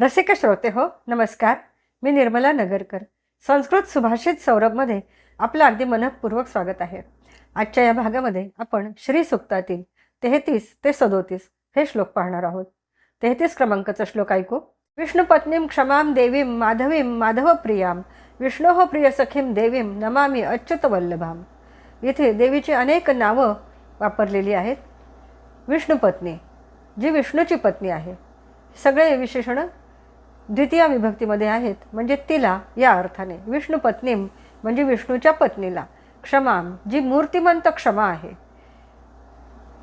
रसिक श्रोते हो नमस्कार. मी निर्मला नगरकर. संस्कृत सुभाषित सौरभमध्ये आपलं अगदी मनपूर्वक स्वागत आहे. आजच्या या भागामध्ये आपण श्री सुक्तातील तेहतीस ते सदोतीस हे श्लोक पाहणार आहोत. तेहतीस क्रमांकाचा श्लोक ऐकू. विष्णुपत्नीम क्षमाम देवीम माधवीम माधव प्रियाम विष्णोह हो प्रिय सखीम देवीम नमामी अच्युत वल्लभाम इथे देवीची अनेक नावं वापरलेली आहेत. विष्णुपत्नी जी विष्णूची पत्नी आहे. सगळे विशेषणं द्वितीय विभक्तीमध्ये आहेत. म्हणजे तिला या अर्थाने. विष्णू पत्नीम म्हणजे विष्णूच्या पत्नीला. क्षमाम जी मूर्तिमंत क्षमा आहे.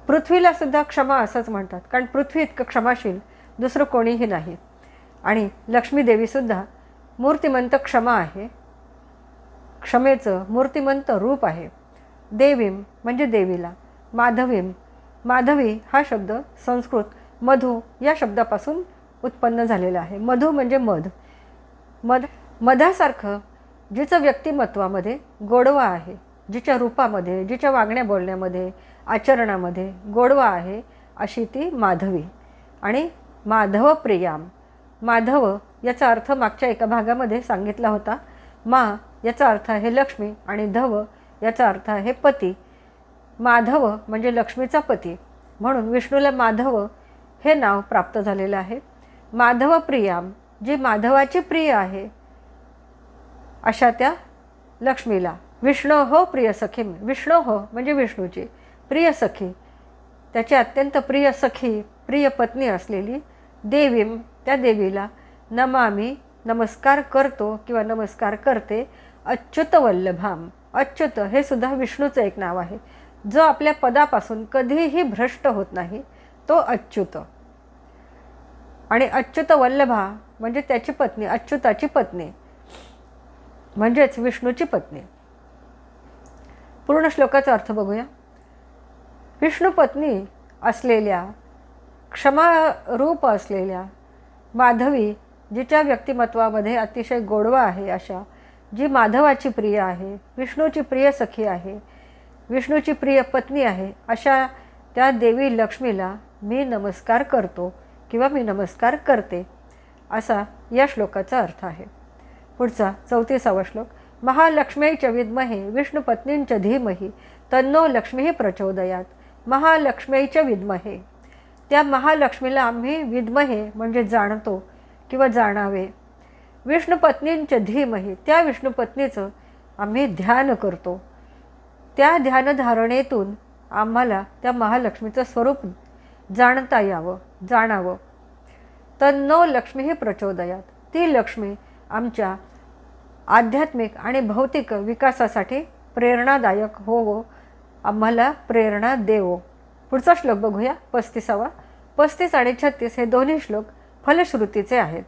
पृथ्वीला सुद्धा क्षमा असंच म्हणतात. कारण पृथ्वी इतकं क्षमाशील दुसरं कोणीही नाही. आणि लक्ष्मीदेवीसुद्धा मूर्तिमंत क्षमा आहे. क्षमेचं मूर्तिमंत रूप आहे. देवीम म्हणजे देवीला. माधवीम माधवी हा शब्द संस्कृत मधु या शब्दापासून उत्पन्न झालेलं आहे. मधु म्हणजे मध. मध मधासारखं जिचं व्यक्तिमत्वामध्ये गोडवा आहे जिच्या रूपामध्ये जिच्या वागण्या बोलण्यामध्ये आचरणामध्ये गोडवा आहे अशी ती माधवी. आणि माधव प्रियाम. माधव याचा अर्थ मागच्या एका भागामध्ये सांगितला होता. मा याचा अर्थ आहे लक्ष्मी आणि धव याचा अर्थ आहे पती. माधव म्हणजे लक्ष्मीचा पती. म्हणून विष्णूला माधव हे नाव प्राप्त झालेलं आहे. माधव प्रियाम जी माधवाची प्रिय आहे अशा त्या लक्ष्मीला. विष्णू हो प्रिय सखी. विष्णू हो म्हणजे विष्णूची प्रिय सखी. त्याची अत्यंत प्रिय सखी प्रिय पत्नी असलेली देवीम त्या देवीला नमामी नमस्कार करतो किंवा नमस्कार करते अच्युत वल्लभाम. अच्युत हे सुद्धा विष्णूचं एक नाव आहे. जो आपल्या पदापासून कधीही भ्रष्ट होत नाही तो अच्युत. आणि अच्युत वल्लभा म्हणजे त्याची पत्नी अच्युताची पत्नी म्हणजेच विष्णूची पत्नी. पूर्ण श्लोकाचा अर्थ बघूया. विष्णू पत्नी असलेल्या क्षमारूप असलेल्या माधवी जिच्या व्यक्तिमत्वामध्ये अतिशय गोडवा आहे अशा जी माधवाची प्रिय आहे विष्णूची प्रिय सखी आहे विष्णूची प्रिय पत्नी आहे अशा त्या देवी लक्ष्मीला मी नमस्कार करतो. किंवा मी नमस्कार करते असा या श्लोकाचा अर्थ आहे. पुढचा चौतीसावा श्लोक महालक्ष्मीच्या विद्महे विष्णुपत्नींच्या धीमही तन्नो लक्ष्मीही प्रचोदयात। महालक्ष्मीच्या विद्महे। त्या महालक्ष्मीला आम्ही विद्महे म्हणजे जाणतो किंवा जाणावे. विष्णुपत्नींच्या धीमही त्या विष्णुपत्नीचं आम्ही ध्यान करतो. त्या ध्यानधारणेतून आम्हाला त्या महालक्ष्मीचं स्वरूप जाणता यावं. जाणावं. तन्नो लक्ष्मीही प्रचोदयात. ती लक्ष्मी आमच्या आध्यात्मिक आणि भौतिक विकासासाठी प्रेरणादायक होवो. आम्हाला प्रेरणा देवो. पुढचा श्लोक बघूया. पस्तीसावा. पस्तीस आणि छत्तीस हे दोन्ही श्लोक फलश्रुतीचे आहेत.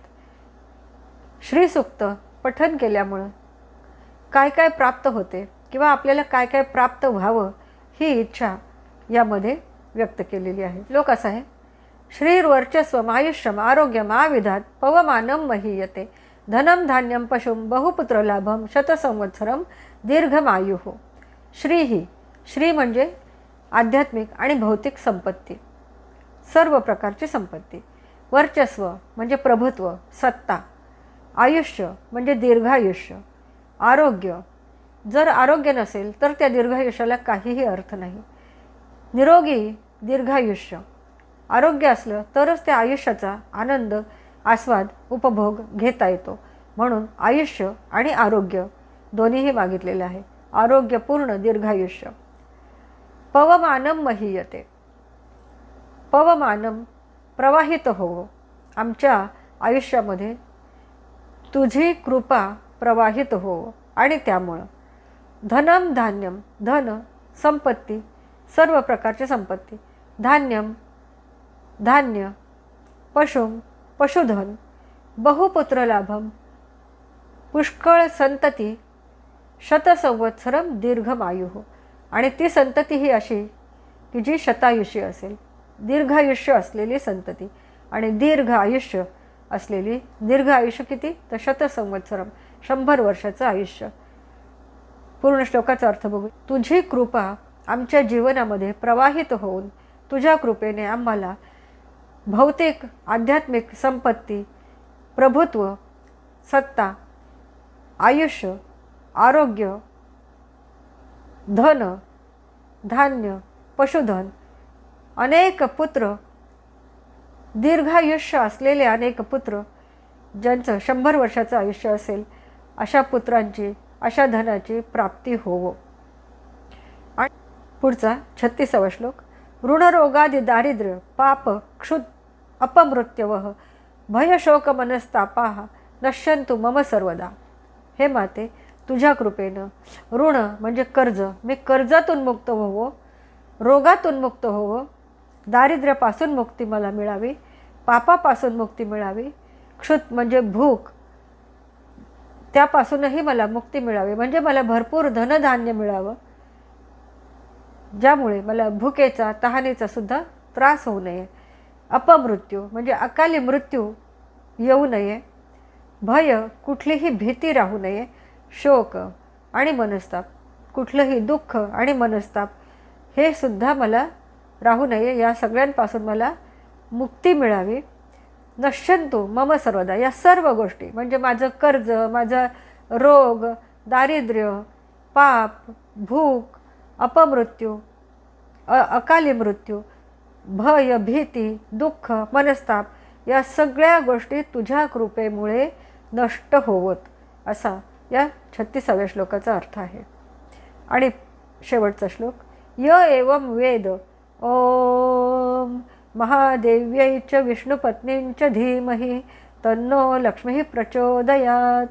श्रीसुक्त पठन केल्यामुळं काय काय प्राप्त होते किंवा आपल्याला काय काय प्राप्त व्हावं ही इच्छा यामध्ये व्यक्त केलेली आहे. लोक असं आहे. श्रीर्वर्चस्वम आयुष्यम आरोग्यम आविधात पवमानम महीयते। धनम धान्यम पशुम बहुपुत्र लाभम शतसंवत्सरम दीर्घमायुः। श्री ही श्री म्हणजे आध्यात्मिक आणि भौतिक संपत्ती। सर्व प्रकारची संपत्ती। वर्चस्व म्हणजे प्रभुत्व सत्ता। आयुष्य म्हणजे दीर्घायुष्य। आरोग्य जर आरोग्य नसेल तर त्या दीर्घायुष्याला काहीही अर्थ नाही। निरोगी दीर्घायुष्य। आरोग्य असलं तरच त्या आयुष्याचा आनंद आस्वाद उपभोग घेता येतो. म्हणून आयुष्य आणि आरोग्य दोन्हीही मागितलेलं आहे. आरोग्यपूर्ण दीर्घायुष्य. पवमानम महीयते. पवमानम प्रवाहित होवो. आमच्या आयुष्यामध्ये तुझी कृपा प्रवाहित होवो. आणि त्यामुळं धनम धान्यम धन संपत्ती सर्व प्रकारची संपत्ती. धान्यम धान्य पशुम पशुधन बहुपुत्र लाभम पुष्कळ संतती शतसंवत्सरम दीर्घमायुः. आणि ती संतती ही अशी की जी शतायुषी असेल दीर्घायुष्य असलेली संतती आणि दीर्घ आयुष्य असलेली दीर्घ आयुष्य किती? तर शतसंवत्सरम शंभर वर्षाचं आयुष्य. पूर्ण श्लोकाचा अर्थ बघू तुझी कृपा आमच्या जीवनामध्ये प्रवाहित होऊन तुझ्या कृपेने आम्हाला भौतिक आध्यात्मिक संपत्ती प्रभुत्व सत्ता आयुष्य आरोग्य धन धान्य पशुधन अनेक पुत्र दीर्घायुष्य असलेले अनेक पुत्र ज्यांचं शंभर वर्षाचं आयुष्य असेल अशा पुत्रांची अशा धनाची प्राप्ती होवो. आणि पुढचा छत्तीसावा श्लोक ऋणरोगादी दारिद्र्य पाप क्षुद अपमृत्यवः। भयशोक मनस्तापा नश्यंतु मम सर्वदा। हे माते तुझ्या कृपेनं ऋण म्हणजे कर्ज मी कर्जातून मुक्त होवो रोगातून मुक्त होवो दारिद्र्यापासून मुक्ती मला मिळावी पापापासून मुक्ती मिळावी क्षुत म्हणजे भूक त्यापासूनही मला मुक्ती मिळावी म्हणजे मला भरपूर धनधान्य मिळावं ज्यामुळे मला भुकेचा तहानेचा सुद्धा त्रास होऊ नये. अपमृत्यू म्हणजे अकाली मृत्यू येऊ नये भय कुठलीही भीती राहू नये शोक आणि मनस्ताप कुठलंही दुःख आणि मनस्ताप हे सुद्धा मला राहू नये. या सगळ्यांपासून मला मुक्ती मिळावी. नश्यंतू मम सर्वदा. या सर्व गोष्टी म्हणजे माझं कर्ज माझा रोग दारिद्र्य पाप भूक अपमृत्यू अ अकाली मृत्यू भय भीती दुःख मनस्ताप या सगळ्या गोष्टी तुझ्या कृपेमुळे नष्ट होवत असा या छत्तीसाव्या श्लोकाचा अर्थ आहे. आणि शेवटचा श्लोक य एवं वेद ओम महादेव्यैच च विष्णुपत्नींच धीमहि तन्नो लक्ष्मी प्रचोदयात.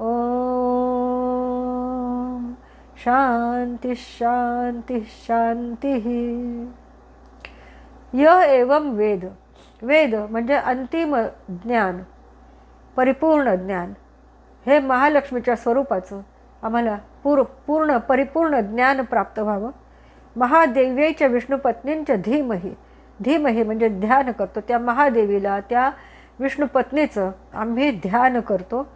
ओम शांती शांती शांती य एवं वेद. वेद म्हणजे अंतिम ज्ञान परिपूर्ण ज्ञान. हे महालक्ष्मीच्या स्वरूपाचं आम्हाला पूर पूर्ण परिपूर्ण ज्ञान प्राप्त व्हावं. महादेवीच्या विष्णुपत्नींच्या धीमही धीमही म्हणजे ध्यान करतो. त्या महादेवीला त्या विष्णुपत्नीचं आम्ही ध्यान करतो.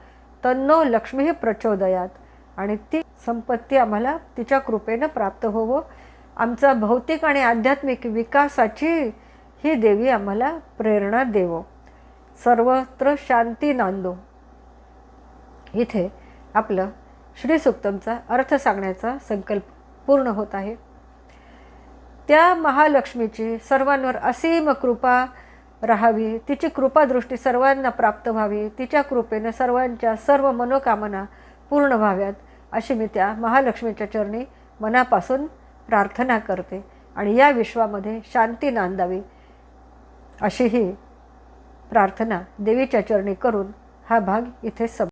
तन्नो लक्ष्मीही प्रचोदयात. आणि ती संपत्ती आम्हाला तिच्या कृपेनं प्राप्त होवो. आमचा भौतिक आणि आध्यात्मिक विकासाची ही देवी आम्हाला प्रेरणा देवो. सर्वत्र शांती नांदो. इथे आपलं श्रीसुक्तमचा अर्थ सांगण्याचा संकल्प पूर्ण होत आहे. त्या महालक्ष्मीची सर्वांवर असीम कृपा राहावी तिची कृपादृष्टी सर्वांना प्राप्त व्हावी तिच्या कृपेनं सर्वांच्या सर्व मनोकामना पूर्ण व्हाव्यात अशी मी त्या महालक्ष्मीच्या चरणी मनापासून प्रार्थना करते आणि या विश्वामध्ये शांती नांदावी अशी ही प्रार्थना देवीच्या चरणी करून हा भाग इथे सम